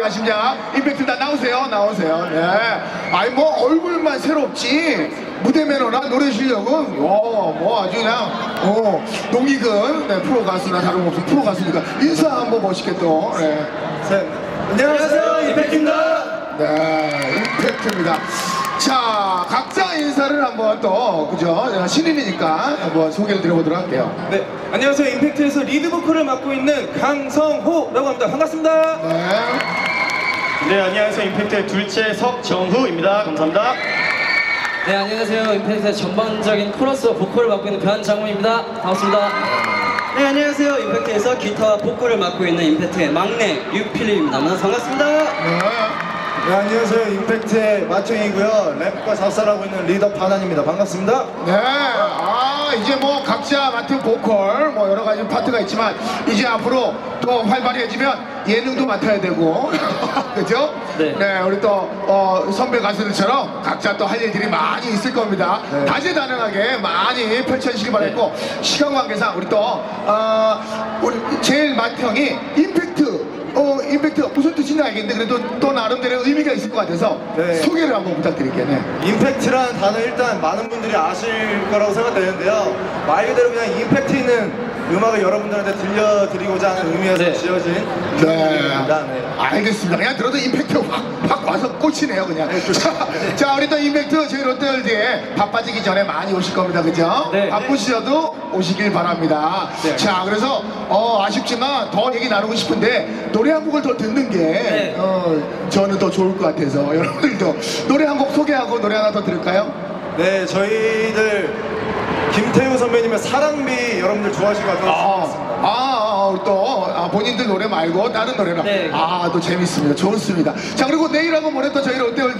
가십냐? 임팩트 다 나오세요, 나오세요. 네. 아니 뭐 얼굴만 새롭지 무대 매너나 노래 실력은 어, 뭐 아주 그냥 어, 농익은 네, 프로 가수나 다름없이 프로 가수니까 인사 한번 멋있게 또. 네. 네. 안녕하세요, 임팩트입니다. 네, 임팩트입니다. 자, 각자 인사를 한번 또, 그죠? 신인이니까 한번 소개를 드려보도록 할게요. 네, 안녕하세요. 임팩트에서 리드 보컬을 맡고 있는 강성호라고 합니다. 반갑습니다. 네. 네, 안녕하세요. 임팩트의 둘째 석정후입니다. 감사합니다. 네 안녕하세요 임팩트의 전반적인 코러스 보컬을 맡고 있는 변장훈입니다 반갑습니다 네 안녕하세요 임팩트에서 기타와 보컬을 맡고 있는 임팩트의 막내 만나서 반갑습니다 네. 네, 안녕하세요. 임팩트의 마청이고요. 랩과 작사를 하고 있는 리더 파난입니다. 반갑습니다. 네. 아, 이제 뭐 각자 맡은 보컬, 뭐 여러 가지 파트가 있지만, 이제 앞으로 또 활발해지면 예능도 맡아야 되고, 그죠? 네. 우리 또, 어, 선배 가수들처럼 각자 또 할 일들이 많이 있을 겁니다. 네. 다재다능하게 많이 펼쳐주시기 바랬고, 시간 관계상 우리 또, 어, 우리 제일 맏형이 임팩트, 알겠는데, 그래도 또 나름대로 의미가 있을 것 같아서 네. 소개를 한번 부탁드릴게요. 네. 임팩트라는 단어 일단 많은 분들이 아실 거라고 생각되는데요. 말 그대로 그냥 임팩트 있는 음악을 여러분들한테 들려드리고자 하는 의미에서 네. 지어진 네. 이름입니다. 네. 알겠습니다. 그냥 들어도 임팩트 확, 확 와서 꽂히네요, 그냥. 자, 자, 우리 또 임팩트 저희 롯데월드에 바빠지기 전에 많이 오실 겁니다, 그죠? 네. 바쁘시셔도 오시길 바랍니다. 자, 그래서 어, 아쉽지만 더 얘기 나누고 싶은데 노래 한 곡을 더 듣는 게 네. 어, 저는 더 좋을 것 같아서 여러분들도 노래 한 곡 소개하고 노래 하나 더 들을까요? 네, 저희들 김태우 선배님의 사랑비 여러분들 좋아하실 것 같아서 아, 또 아, 본인들 노래 말고 다른 노래나 네. 아, 또 재밌습니다. 좋습니다. 자, 그리고 내일하고 모레 또 저희 롯데월드